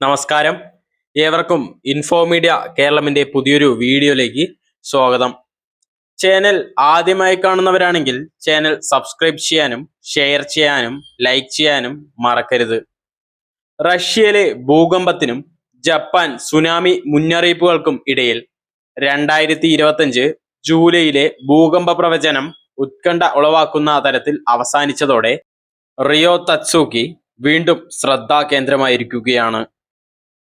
നമസ്കാരം. ഏവർക്കും info media കേരളമിന്റെ പുതിയൊരു വീഡിയോയിലേക്ക് സ്വാഗതം. ചാനൽ ആദ്യമായി കാണുന്നവരാണെങ്കിൽ ചാനൽ സബ്സ്ക്രൈബ് ചെയ്യാനും ഷെയർ ചെയ്യാനും ലൈക്ക് ചെയ്യാനും മറക്കരുത്. റഷ്യയിലെ ഭൂകമ്പത്തിനും ജപ്പാൻ സുനാമി മുന്നറിയിപ്പുകൾക്കും ഇടയിൽ രണ്ടായിരത്തി ഇരുപത്തഞ്ച് ജൂലൈയിലെ ഭൂകമ്പ പ്രവചനം ഉത്കണ്ഠ ഉളവാക്കുന്ന തരത്തിൽ അവസാനിച്ചതോടെ റിയോ തത്സൂക്കി വീണ്ടും ശ്രദ്ധാകേന്ദ്രമായിരിക്കുകയാണ്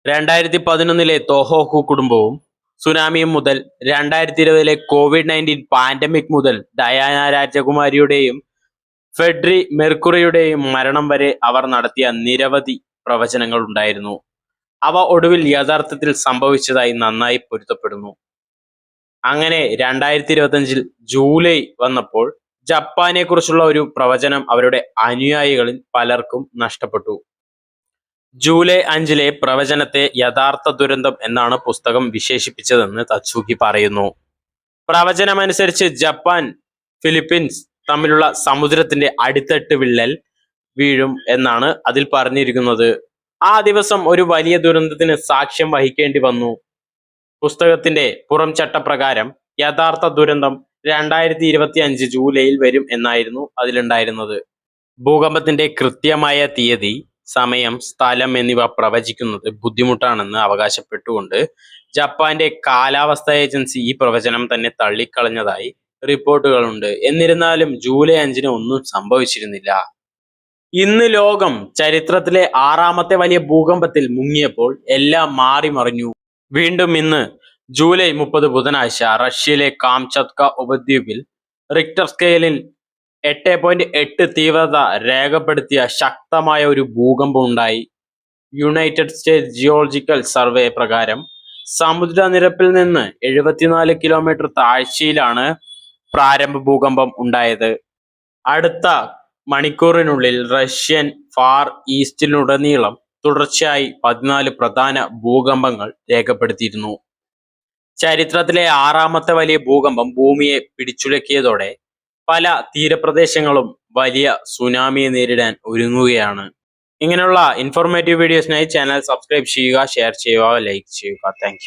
രണ്ടായിരത്തി പതിനൊന്നിലെ തോഹോഹു കുടുംബവും സുനാമിയും മുതൽ രണ്ടായിരത്തി ഇരുപതിലെ കോവിഡ് നയന്റീൻ പാൻഡമിക് മുതൽ ഡയാന രാജകുമാരിയുടെയും ഫെഡ്രി മെർക്കുറിയുടെയും മരണം വരെ അവർ നടത്തിയ നിരവധി പ്രവചനങ്ങൾ ഉണ്ടായിരുന്നു. അവ ഒടുവിൽ യഥാർത്ഥത്തിൽ സംഭവിച്ചതായി നന്നായി പൊരുത്തപ്പെടുന്നു. അങ്ങനെ രണ്ടായിരത്തി ഇരുപത്തഞ്ചിൽ ജൂലൈ വന്നപ്പോൾ ജപ്പാനെ കുറിച്ചുള്ള ഒരു പ്രവചനം അവരുടെ അനുയായികളിൽ പലർക്കും നഷ്ടപ്പെട്ടു. ജൂലൈ അഞ്ചിലെ പ്രവചനത്തെ യഥാർത്ഥ ദുരന്തം എന്നാണ് പുസ്തകം വിശേഷിപ്പിച്ചതെന്ന് തച്ചൂക്കി പറയുന്നു. പ്രവചനമനുസരിച്ച് ജപ്പാൻ ഫിലിപ്പീൻസ് തമ്മിലുള്ള സമുദ്രത്തിന്റെ അടിത്തട്ട് വിള്ളൽ വീഴും എന്നാണ് അതിൽ പറഞ്ഞിരിക്കുന്നത്. ആ ദിവസം ഒരു വലിയ ദുരന്തത്തിന് സാക്ഷ്യം വഹിക്കേണ്ടി വന്നു. പുസ്തകത്തിന്റെ പുറം ചട്ടപ്രകാരം യഥാർത്ഥ ദുരന്തം രണ്ടായിരത്തി ഇരുപത്തി അഞ്ച് ജൂലൈയിൽ വരും എന്നായിരുന്നു അതിലുണ്ടായിരുന്നത്. ഭൂകമ്പത്തിന്റെ കൃത്യമായ തീയതി സമയം സ്ഥലം എന്നിവ പ്രവചിക്കുന്നത് ബുദ്ധിമുട്ടാണെന്ന് അവകാശപ്പെട്ടുകൊണ്ട് ജപ്പാന്റെ കാലാവസ്ഥാ ഏജൻസി ഈ പ്രവചനം തന്നെ തള്ളിക്കളഞ്ഞതായി റിപ്പോർട്ടുകളുണ്ട്. എന്നിരുന്നാലും ജൂലൈ അഞ്ചിന് ഒന്നും സംഭവിച്ചിരുന്നില്ല. ഇന്ന് ലോകം ചരിത്രത്തിലെ ആറാമത്തെ വലിയ ഭൂകമ്പത്തിൽ മുങ്ങിയപ്പോൾ എല്ലാം മാറി മറിഞ്ഞു. വീണ്ടും ഇന്ന് ജൂലൈ മുപ്പത് ബുധനാഴ്ച റഷ്യയിലെ കാംചത്ക ഉപദ്വീപിൽ റിക്ടർ സ്കെയിലിൽ എട്ട് പോയിന്റ് എട്ട് തീവ്രത രേഖപ്പെടുത്തിയ ശക്തമായ ഒരു ഭൂകമ്പം ഉണ്ടായി യുണൈറ്റഡ് സ്റ്റേറ്റ്സ് ജിയോളജിക്കൽ സർവേ പ്രകാരം സമുദ്രനിരപ്പിൽ നിന്ന് എഴുപത്തിനാല് കിലോമീറ്റർ താഴ്ചയിലാണ് പ്രാരംഭ ഭൂകമ്പം ഉണ്ടായത്. അടുത്ത മണിക്കൂറിനുള്ളിൽ റഷ്യൻ ഫാർ ഈസ്റ്റിലുടനീളം തുടർച്ചയായി പതിനാല് പ്രധാന ഭൂകമ്പങ്ങൾ രേഖപ്പെടുത്തിയിരുന്നു. ചരിത്രത്തിലെ ആറാമത്തെ വലിയ ഭൂകമ്പം ഭൂമിയെ പിടിച്ചുലക്കിയതോടെ പല തീരപ്രദേശങ്ങളും വലിയ സുനാമിയെ നേരിടാൻ ഒരുങ്ങുകയാണ്. ഇങ്ങനെയുള്ള ഇൻഫോർമേറ്റീവ് വീഡിയോസിനായി ചാനൽ സബ്സ്ക്രൈബ് ചെയ്യുക ഷെയർ ചെയ്യുക ലൈക്ക് ചെയ്യുക. താങ്ക്